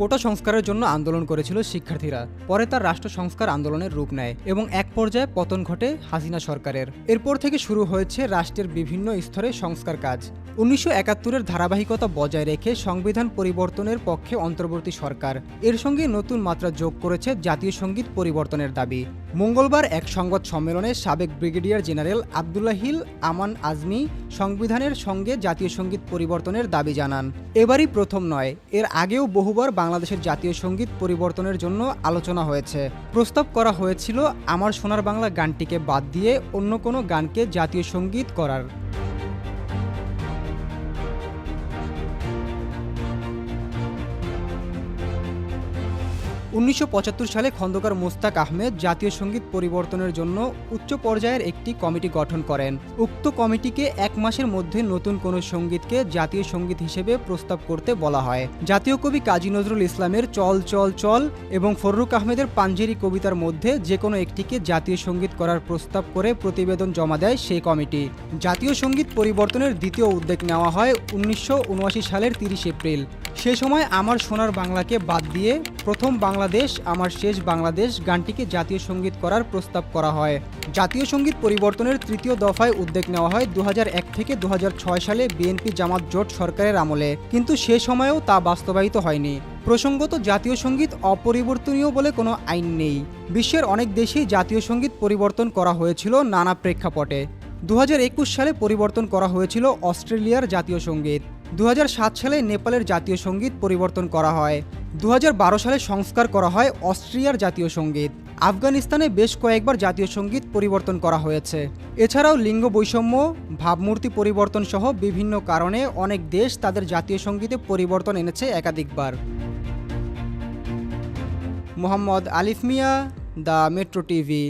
কোটা সংস্কারের জন্য আন্দোলন করেছিল শিক্ষার্থীরা। পরে তার রাষ্ট্র সংস্কার আন্দোলনের রূপ নেয় এবং এক পর্যায়ে পতন ঘটে হাসিনা সরকারের। এরপর থেকে শুরু হয়েছে রাষ্ট্রের বিভিন্ন স্তরে সংস্কার কাজ। উনিশশো একাত্তরের ধারাবাহিকতা বজায় রেখে সংবিধান পরিবর্তনের পক্ষে অন্তর্বর্তী সরকার। এর সঙ্গে নতুন মাত্রা যোগ করেছে জাতীয় সংগীত পরিবর্তনের দাবি। মঙ্গলবার এক সংবাদ সম্মেলনে সাবেক ব্রিগেডিয়ার জেনারেল আবদুল্লাহিল আমান আজমি সংবিধানের সঙ্গে জাতীয় সংগীত পরিবর্তনের দাবি জানান। এবারই প্রথম নয়, এর আগেও বহুবার বাংলাদেশের জাতীয় সংগীত পরিবর্তনের জন্য আলোচনা হয়েছে। প্রস্তাব করা হয়েছিল, আমার সোনার বাংলা গানটিকে বাদ দিয়ে অন্য কোনো গানকে জাতীয় সংগীত করার। উনিশশো পঁচাত্তর সালে খন্দকার মোস্তাক আহমেদ জাতীয় সংগীত পরিবর্তনের জন্য উচ্চ পর্যায়ের একটি কমিটি গঠন করেন। উক্ত কমিটিকে এক মাসের মধ্যে নতুন কোনো সঙ্গীতকে জাতীয় সংগীত হিসেবে প্রস্তাব করতে বলা হয়। জাতীয় কবি কাজী নজরুল ইসলামের চল চল চল এবং ফররুক আহমেদের পাঞ্জেরি কবিতার মধ্যে যে কোনো একটিকে জাতীয় সংগীত করার প্রস্তাব করে প্রতিবেদন জমা দেয় সেই কমিটি। জাতীয় সংগীত পরিবর্তনের দ্বিতীয় উদ্যোগ নেওয়া হয় উনিশশো উনআশি সালের তিরিশ এপ্রিল। সে সময় আমার সোনার বাংলাকে বাদ দিয়ে প্রথম বাংলাদেশ, আমার শেষ বাংলাদেশ গানটিকে জাতীয় সংগীত করার প্রস্তাব করা হয়। জাতীয় সংগীত পরিবর্তনের তৃতীয় দফায় উদ্যোগ নেওয়া হয় দু হাজার এক থেকে দু হাজার ছয় সালে বিএনপি জামাত জোট সরকারের আমলে। কিন্তু সে সময়েও তা বাস্তবায়িত হয়নি। প্রসঙ্গত জাতীয় সংগীত অপরিবর্তনীয় বলে কোনো আইন নেই। বিশ্বের অনেক দেশেই জাতীয় সংগীত পরিবর্তন করা হয়েছিল নানা প্রেক্ষাপটে। দু হাজার একুশ সালে পরিবর্তন করা হয়েছিল অস্ট্রেলিয়ার জাতীয় সংগীত। দু হাজার সাত সালে নেপালের জাতীয় সংগীত পরিবর্তন করা হয়। দু হাজার বারো সালে সংস্কার করা হয় অস্ট্রিয়ার জাতীয় সংগীত। আফগানিস্তানে বেশ কয়েকবার জাতীয় সংগীত পরিবর্তন করা হয়েছে। এছাড়াও লিঙ্গ বৈষম্য, ভাবমূর্তি পরিবর্তন সহ বিভিন্ন কারণে অনেক দেশ তাদের জাতীয় সঙ্গীতে পরিবর্তন এনেছে একাধিকবার। মোহাম্মদ আলিফ মিয়া, দ্য মেট্রো টিভি।